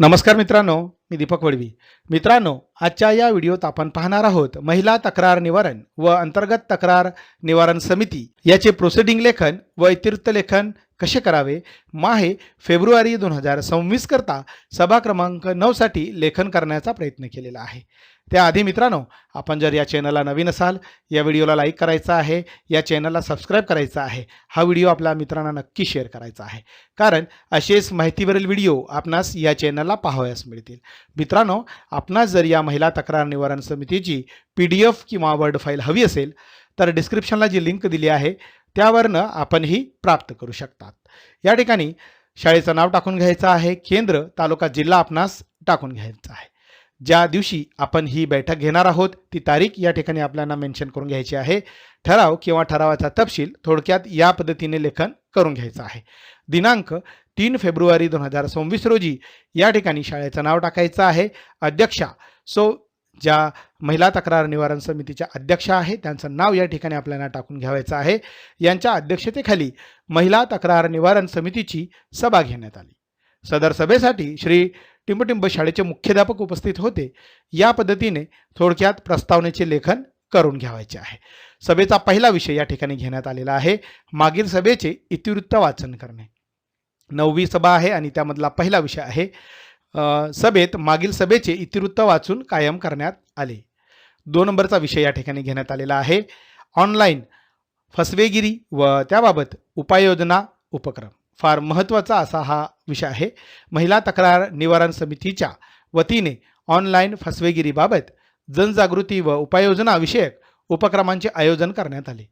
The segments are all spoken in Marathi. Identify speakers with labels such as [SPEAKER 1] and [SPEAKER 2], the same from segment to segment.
[SPEAKER 1] नमस्कार मित्रांनो. मी दीपक वडवी. मित्रांनो आजच्या या व्हिडिओत आपण पाहणार आहोत महिला तक्रार निवारण व अंतर्गत तक्रार निवारण समिती. याचे प्रोसिडिंग लेखन व इतिवृत्त लेखन कसे करावे? माहे फेब्रुवारी दोन हजार सव्वीस करता सभा क्रमांक नऊसाठी लेखन करण्याचा प्रयत्न केलेला आहे. त्याआधी मित्रांनो आपण जर या चॅनलला नवीन असाल या व्हिडिओला लाईक करायचा आहे या चॅनलला सबस्क्राईब करायचा आहे हा व्हिडिओ आपल्या मित्रांना नक्की शेअर करायचा आहे. कारण असेच माहितीवरील व्हिडिओ आपणास या चॅनलला पाहावयास मिळतील. मित्रांनो आपणास जर या महिला तक्रार निवारण समितीची पी डी एफ किंवा वर्ड फाईल हवी असेल तर डिस्क्रिप्शनला जी लिंक दिली आहे त्यावरनं आपण ही प्राप्त करू शकतात. या ठिकाणी शाळेचं नाव टाकून घ्यायचं आहे केंद्र तालुका जिल्हा आपणास टाकून घ्यायचा आहे. ज्या दिवशी आपण ही बैठक घेणार आहोत ती तारीख या ठिकाणी आपल्याला मेन्शन करून घ्यायची आहे. ठराव किंवा ठरावाचा तपशील थोडक्यात या पद्धतीने लेखन करून घ्यायचं आहे. दिनांक तीन फेब्रुवारी दोन हजार सव्वीस रोजी या ठिकाणी शाळेचं नाव टाकायचं आहे. अध्यक्षा. सो ज्या महिला तक्रार निवारण समितीच्या अध्यक्षा आहे त्यांचं नाव या ठिकाणी आपल्याला टाकून घ्यावायचं आहे. यांच्या अध्यक्षतेखाली महिला तक्रार निवारण समितीची सभा घेण्यात आली. सदर सभेसाठी श्री टिंबटिंब शाळेचे मुख्याध्यापक उपस्थित होते. या पद्धतीने थोडक्यात प्रस्तावनेचे लेखन करून घ्यावायचे आहे. सभेचा पहिला विषय या ठिकाणी घेण्यात आलेला आहे. मागील सभेचे इतिवृत्त वाचन करणे. नववी सभा आहे आणि त्यामधला पहिला विषय आहे सभेत मागील सभेचे इतिवृत्त वाचून कायम करण्यात आले. दोन नंबरचा विषय या ठिकाणी घेण्यात आलेला आहे. ऑनलाईन फसवेगिरी व त्याबाबत उपाययोजना उपक्रम. फार महत्त्वाचा असा हा विषय आहे. महिला तक्रार निवारण समितीच्या वतीने ऑनलाईन फसवेगिरीबाबत जनजागृती व उपाययोजना विषयक उपक्रमांचे आयोजन करण्यात आले.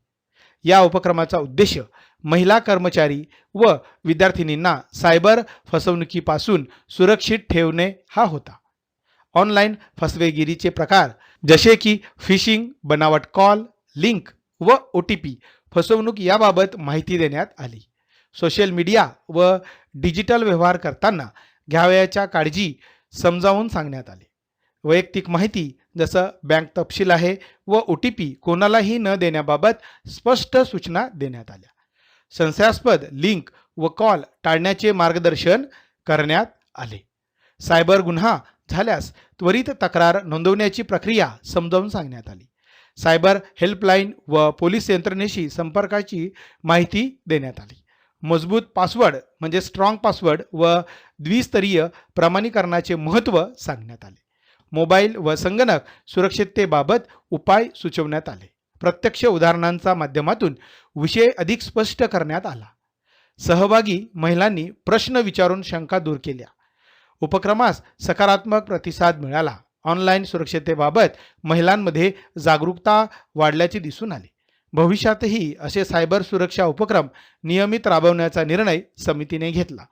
[SPEAKER 1] या उपक्रमाचा उद्देश महिला कर्मचारी व विद्यार्थिनींना सायबर फसवणुकीपासून सुरक्षित ठेवणे हा होता. ऑनलाईन फसवेगिरीचे प्रकार जसे की फिशिंग बनावट कॉल लिंक व ओ टी पी फसवणूक याबाबत माहिती देण्यात आली. सोशल मीडिया व डिजिटल व्यवहार करताना घ्यावयाच्या काळजी समजावून सांगण्यात आले. वैयक्तिक माहिती जसं बँक तपशील आहे व ओ टी पी कोणालाही न देण्याबाबत स्पष्ट सूचना देण्यात आल्या. संशयास्पद लिंक व कॉल टाळण्याचे मार्गदर्शन करण्यात आले. सायबर गुन्हा झाल्यास त्वरित तक्रार नोंदवण्याची प्रक्रिया समजावून सांगण्यात आली. सायबर हेल्पलाईन व पोलीस यंत्रणेशी संपर्काची माहिती देण्यात आली. मजबूत पासवर्ड म्हणजे स्ट्रॉंग पासवर्ड व द्विस्तरीय प्रमाणीकरणाचे महत्त्व सांगण्यात आले. मोबाईल व संगणक सुरक्षिततेबाबत उपाय सुचवण्यात आले. प्रत्यक्ष उदाहरणांचा माध्यमातून विषय अधिक स्पष्ट करण्यात आला. सहभागी महिलांनी प्रश्न विचारून शंका दूर केल्या. उपक्रमास सकारात्मक प्रतिसाद मिळाला. ऑनलाईन सुरक्षिततेबाबत महिलांमध्ये जागरूकता वाढल्याचे दिसून आले. भविष्यातही असे सायबर सुरक्षा उपक्रम नियमित राबवण्याचा निर्णय समितीने घेतला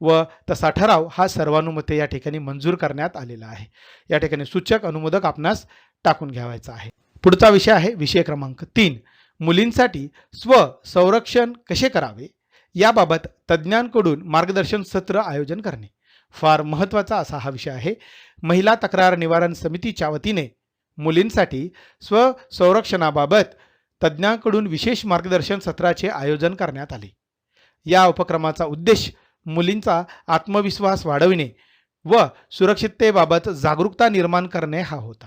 [SPEAKER 1] व तसा ठराव हा सर्वानुमते या ठिकाणी मंजूर करण्यात आलेला आहे. या ठिकाणी सूचक अनुमोदक आपणास टाकून घ्यावायचा आहे. पुढचा विषय आहे विषय क्रमांक तीन. मुलींसाठी स्व संरक्षण कसे करावे? याबाबत तज्ज्ञांकडून मार्गदर्शन सत्र आयोजन करणे. फार महत्त्वाचा असा हा विषय आहे. महिला तक्रार निवारण समितीच्या वतीने मुलींसाठी स्वसंरक्षणाबाबत तज्ज्ञांकडून विशेष मार्गदर्शन सत्राचे आयोजन करण्यात आले. या उपक्रमाचा उद्देश मुलींचा आत्मविश्वास वाढविणे व सुरक्षिततेबाबत जागरूकता निर्माण करणे हा होता.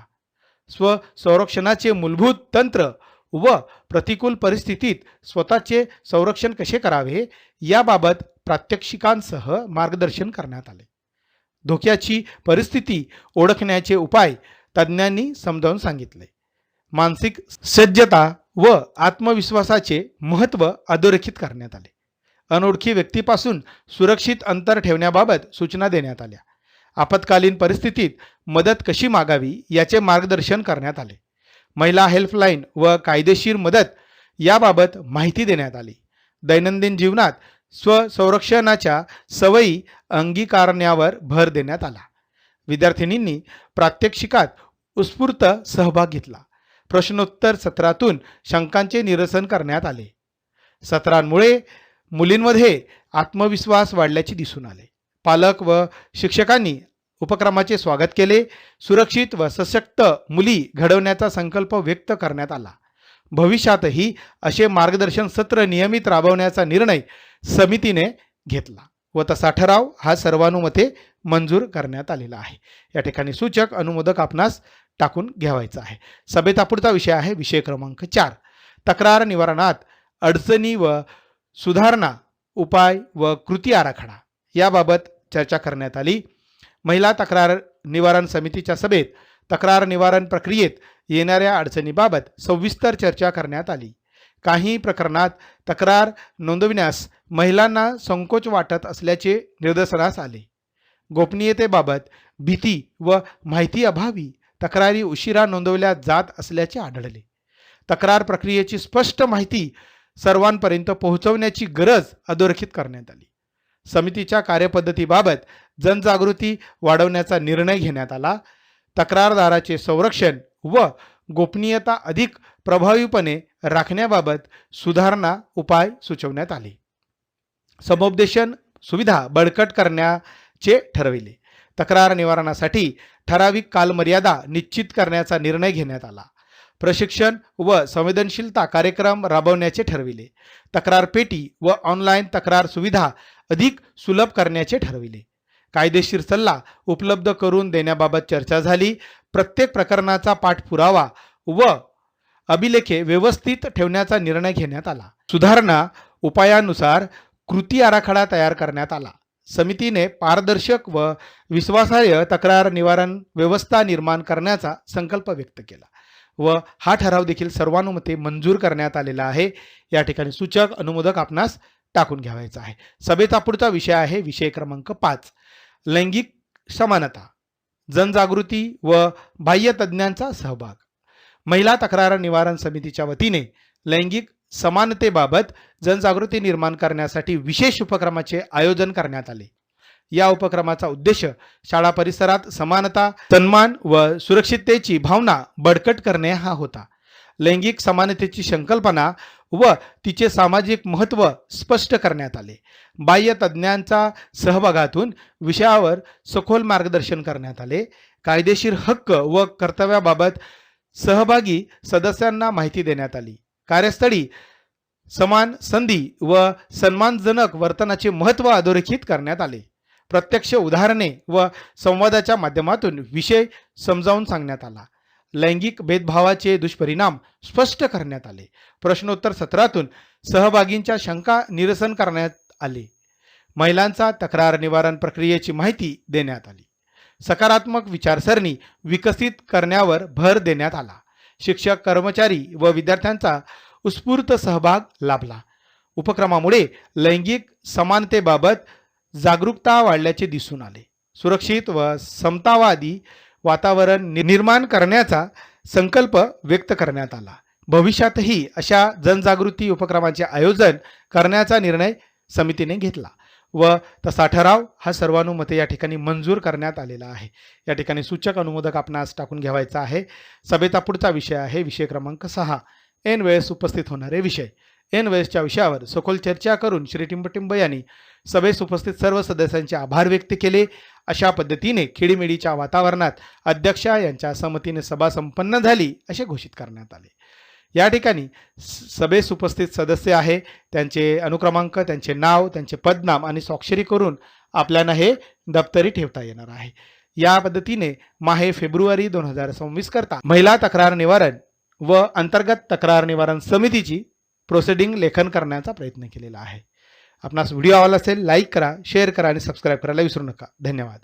[SPEAKER 1] स्व संरक्षणाचे मूलभूत तंत्र व प्रतिकूल परिस्थितीत स्वतःचे संरक्षण कसे करावे याबाबत प्रात्यक्षिकांसह मार्गदर्शन करण्यात आले. धोक्याची परिस्थिती ओळखण्याचे उपाय तज्ज्ञांनी समजावून सांगितले. मानसिक सज्जता व आत्मविश्वासाचे महत्त्व अधोरेखित करण्यात आले. अनोळखी व्यक्तीपासून सुरक्षित अंतर ठेवण्याबाबत सूचना देण्यात आल्या. आपत्कालीन परिस्थितीत मदत कशी मागावी याचे मार्गदर्शन करण्यात आले. महिला हेल्पलाईन व कायदेशीर मदत याबाबत माहिती देण्यात आली. दैनंदिन जीवनात स्वसंरक्षणाच्या सवयी अंगीकारण्यावर भर देण्यात आला. विद्यार्थिनींनी प्रात्यक्षिकात उत्स्फूर्त सहभाग घेतला. प्रश्नोत्तर सत्रातून शंकांचे निरसन करण्यात आले. सत्रांमुळे मुलींमध्ये आत्मविश्वास वाढल्याचे दिसून आले. पालक व शिक्षकांनी उपक्रमाचे स्वागत केले. सुरक्षित व सशक्त मुली घडवण्याचा संकल्प व्यक्त करण्यात आला. भविष्यातही असे मार्गदर्शन सत्र नियमित राबवण्याचा निर्णय समितीने घेतला व तसा ठराव हा सर्वानुमते मंजूर करण्यात आलेला आहे. या ठिकाणी सूचक अनुमोदक आपणास टाकून घ्यावायचा आहे. सभेचा विषय आहे. विषय क्रमांक चार. तक्रार निवारणात अडचणी व सुधारणा उपाय व कृती आराखडा याबाबत चर्चा करण्यात आली. महिला तक्रार निवारण समितीच्या सभेत तक्रार निवारण प्रक्रियेत येणाऱ्या अडचणीबाबत सविस्तर चर्चा करण्यात आली. काही प्रकरणात तक्रार नोंदविण्यास महिलांना संकोच वाटत असल्याचे निदर्शनास आले. गोपनीयतेबाबत भीती व माहिती अभावी तक्रारी उशिरा नोंदवल्या जात असल्याचे आढळले. तक्रार प्रक्रियेची स्पष्ट माहिती सर्वांपर्यंत पोहोचवण्याची गरज अधोरेखित करण्यात आली. समितीच्या कार्यपद्धतीबाबत जनजागृती वाढवण्याचा निर्णय घेण्यात आला. तक्रारदाराचे संरक्षण व गोपनीयता अधिक प्रभावीपणे राखण्याबाबत सुधारणा उपाय सुचवण्यात आले. समुपदेशन सुविधा बळकट करण्याचे ठरविले. तक्रार निवारणासाठी ठराविक कालमर्यादा निश्चित करण्याचा निर्णय घेण्यात आला. प्रशिक्षण व संवेदनशीलता कार्यक्रम राबवण्याचे ठरविले. तक्रार पेटी व ऑनलाईन तक्रार सुविधा अधिक सुलभ करण्याचे ठरविले. कायदेशीर सल्ला उपलब्ध करून देण्याबाबत चर्चा झाली. प्रत्येक प्रकरणाचा पाठपुरावा व अभिलेखे व्यवस्थित ठेवण्याचा निर्णय घेण्यात आला. सुधारणा उपायानुसार कृती आराखडा तयार करण्यात आला. समितीने पारदर्शक व विश्वासार्ह तक्रार निवारण व्यवस्था निर्माण करण्याचा संकल्प व्यक्त केला व हा ठराव देखील सर्वानुमते मंजूर करण्यात आलेला आहे. या ठिकाणी सूचक अनुमोदक आपणास टाकून घ्यावायचा आहे. सभेचा पुढचा विषय आहे विषय क्रमांक पाच. लैंगिक समानता जनजागृती व बाह्य तज्ज्ञांचा सहभाग. महिला तक्रार निवारण समितीच्या वतीने लैंगिक समानतेबाबत जनजागृती निर्माण करण्यासाठी विशेष उपक्रमाचे आयोजन करण्यात आले. या उपक्रमाचा उद्देश शाळा परिसरात समानता सन्मान व सुरक्षिततेची भावना बळकट करणे हा होता. लैंगिक समानतेची संकल्पना व तिचे सामाजिक महत्त्व स्पष्ट करण्यात आले. बाह्य तज्ज्ञांचा सहभागातून विषयावर सखोल मार्गदर्शन करण्यात आले. कायदेशीर हक्क व कर्तव्याबाबत सहभागी सदस्यांना माहिती देण्यात आली. कार्यस्थळी समान संधी व सन्मानजनक वर्तनाचे महत्त्व अधोरेखित करण्यात आले. प्रत्यक्ष उदाहरणे व संवादाच्या माध्यमातून विषय समजावून सांगण्यात आला. लैंगिक भेदभावाचे दुष्परिणाम स्पष्ट करण्यात आले. प्रश्नोत्तर सत्रातून सहभागींच्या शंका निरसन करण्यात आले. महिलांचा तक्रार निवारण प्रक्रियेची माहिती देण्यात आली. सकारात्मक विचारसरणी विकसित करण्यावर भर देण्यात आला. शिक्षक कर्मचारी व विद्यार्थ्यांचा उत्स्फूर्त सहभाग लाभला. उपक्रमामुळे लैंगिक समानतेबाबत जागरूकता वाढल्याचे दिसून आले. सुरक्षित व समतावादी वातावरण नि- निर्माण करण्याचा संकल्प व्यक्त करण्यात आला. भविष्यातही अशा जनजागृती उपक्रमाचे आयोजन करण्याचा निर्णय समितीने घेतला. व तसा ठराव हा सर्वानुमते या ठिकाणी मंजूर करण्यात आलेला आहे. या ठिकाणी सूचक अनुमोदक आपणास टाकून घ्यावायचा आहे. सभेचा पुढचा विषय आहे विषय क्रमांक सहा. एन वेळेस उपस्थित होणारे विषय. एन वेळेसच्या विषयावर सखोल चर्चा करून श्री टिंबटिंब यांनी सभेस उपस्थित सर्व सदस्यांचे आभार व्यक्त केले. अशा पद्धतीने खिडीमिडीच्या वातावरणात अध्यक्षा यांच्या संमतीने सभा संपन्न झाली असे घोषित करण्यात आले. या ठिकाणी स- सभेस उपस्थित सदस्य आहे. त्यांचे अनुक्रमांक त्यांचे नाव त्यांचे पदनाम आणि स्वाक्षरी करून आपल्याला हे दप्तरी ठेवता येणार आहे. या पद्धतीने माहे फेब्रुवारी दोन हजार सव्वीस करता महिला तक्रार निवारण व अंतर्गत तक्रार निवारण समितीची प्रोसिडिंग लेखन करण्याचा प्रयत्न केलेला आहे. आपणास व्हिडिओ आवडला असेल लाईक करा शेअर करा आणि सबस्क्राईब करायला विसरू नका. धन्यवाद.